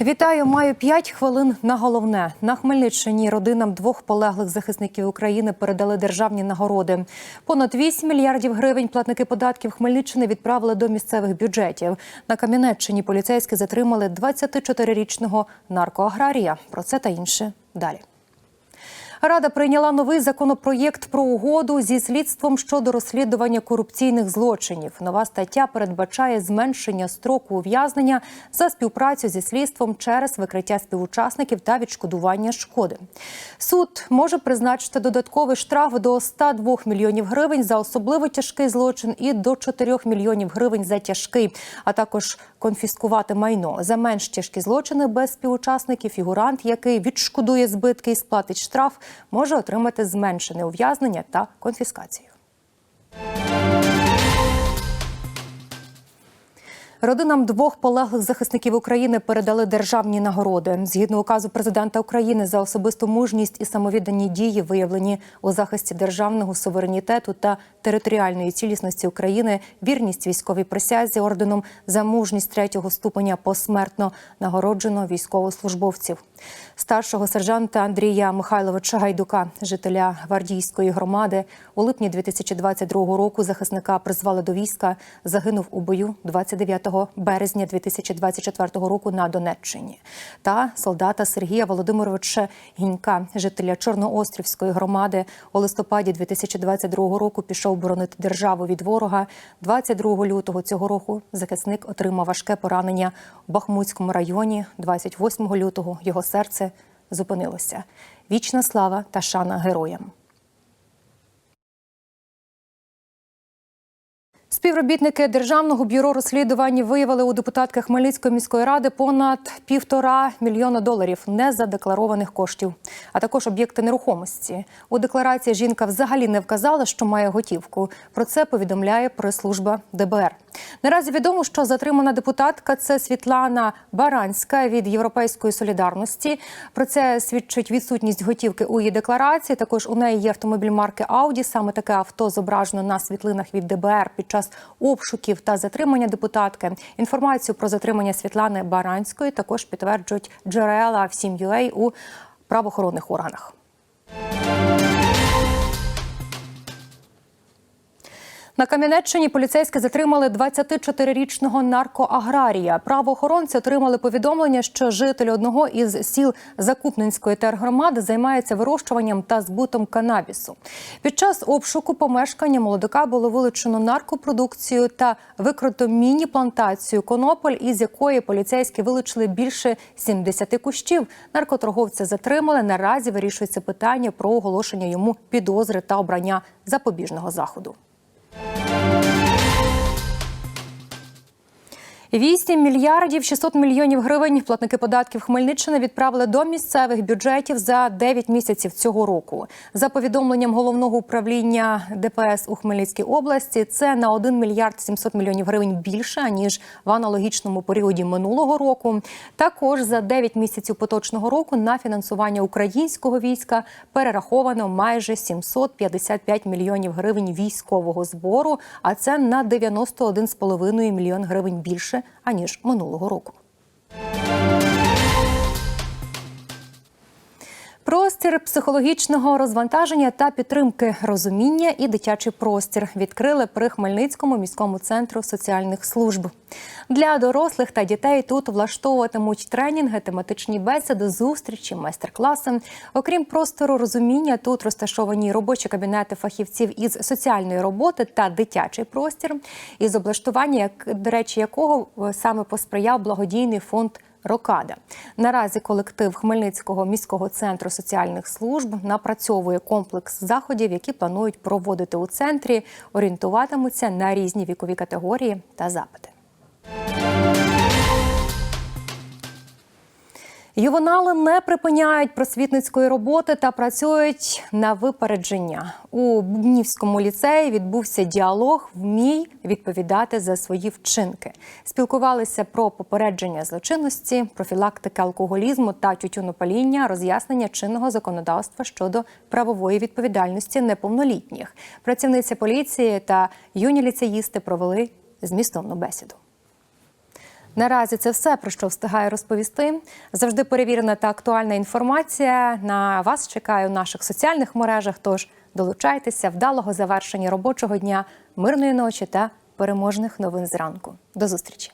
Вітаю, маю 5 хвилин на головне. На Хмельниччині родинам двох полеглих захисників України передали державні нагороди. Понад 8 мільярдів гривень платники податків Хмельниччини відправили до місцевих бюджетів. На Кам'янеччині поліцейські затримали 24-річного наркоаграрія. Про це та інше далі. Рада прийняла новий законопроєкт про угоду зі слідством щодо розслідування корупційних злочинів. Нова стаття передбачає зменшення строку ув'язнення за співпрацю зі слідством через викриття співучасників та відшкодування шкоди. Суд може призначити додатковий штраф до 102 мільйонів гривень за особливо тяжкий злочин і до 4 мільйонів гривень за тяжкий, а також конфіскувати майно за менш тяжкі злочини без співучасників. Фігурант, який відшкодує збитки і сплатить штраф, може отримати зменшене ув'язнення та конфіскацію. Родинам двох полеглих захисників України передали державні нагороди. Згідно указу президента України за особисту мужність і самовіддані дії, виявлені у захисті державного суверенітету та територіальної цілісності України, вірність військовій присязі орденом за мужність третього ступеня посмертно нагороджено військовослужбовців. Старшого сержанта Андрія Михайловича Гайдука, жителя гвардійської громади, у липні 2022 року захисника призвали до війська. Загинув у бою 29 березня 2024 року на Донеччині. Та солдата Сергія Володимировича Гінька, жителя Чорноострівської громади, у листопаді 2022 року пішов боронити державу від ворога. 22 лютого цього року захисник отримав важке поранення у Бахмутському районі. 28 лютого його серце зупинилося. Вічна слава та шана героям. Співробітники державного бюро розслідувань виявили у депутатки Хмельницької міської ради понад півтора мільйона доларів незадекларованих коштів, а також об'єкти нерухомості. У декларації жінка взагалі не вказала, що має готівку. Про це повідомляє прес-служба ДБР. Наразі відомо, що затримана депутатка це Світлана Баранська від Європейської солідарності. Про це свідчить відсутність готівки у її декларації. Також у неї є автомобіль марки Ауді. Саме таке авто зображено на світлинах від ДБР під час обшуків та затримання депутатки. Інформацію про затримання Світлани Баранської також підтверджують джерела в 7UA у правоохоронних органах. На Кам'янеччині поліцейські затримали 24-річного наркоаграрія. Правоохоронці отримали повідомлення, що житель одного із сіл Закупненської тергромади займається вирощуванням та збутом канабісу. Під час обшуку помешкання молодика було вилучено наркопродукцію та викрито міні-плантацію конопель, із якої поліцейські вилучили більше 70 кущів. Наркоторговця затримали. Наразі вирішується питання про оголошення йому підозри та обрання запобіжного заходу. Bye. 8 мільярдів 600 мільйонів гривень платники податків Хмельниччини відправили до місцевих бюджетів за 9 місяців цього року. За повідомленням головного управління ДПС у Хмельницькій області, це на 1 мільярд 700 мільйонів гривень більше ніж в аналогічному періоді минулого року. Також за 9 місяців поточного року на фінансування українського війська перераховано майже 755 мільйонів гривень військового збору. А це на 91,5 мільйон гривень більше аніж минулого року. Простір психологічного розвантаження та підтримки розуміння і дитячий простір відкрили при Хмельницькому міському центру соціальних служб. Для дорослих та дітей тут влаштовуватимуть тренінги, тематичні бесіди, зустрічі, майстер-класи. Окрім простору розуміння, тут розташовані робочі кабінети фахівців із соціальної роботи та дитячий простір, із облаштування, до речі, якого саме посприяв благодійний фонд. Рокада наразі колектив Хмельницького міського центру соціальних служб напрацьовує комплекс заходів, які планують проводити у центрі, орієнтуватимуться на різні вікові категорії та запити. Ювенали не припиняють просвітницької роботи та працюють на випередження. У Бубнівському ліцеї відбувся діалог Вмій відповідати за свої вчинки. Спілкувалися про попередження злочинності, профілактики алкоголізму та тютюнопаління, роз'яснення чинного законодавства щодо правової відповідальності неповнолітніх. Працівниця поліції та юні ліцеїсти провели змістовну бесіду. Наразі це все про що встигаю розповісти. Завжди перевірена та актуальна інформація. На вас чекаю в наших соціальних мережах. Тож долучайтеся вдалого завершення робочого дня, мирної ночі та переможних новин зранку. До зустрічі.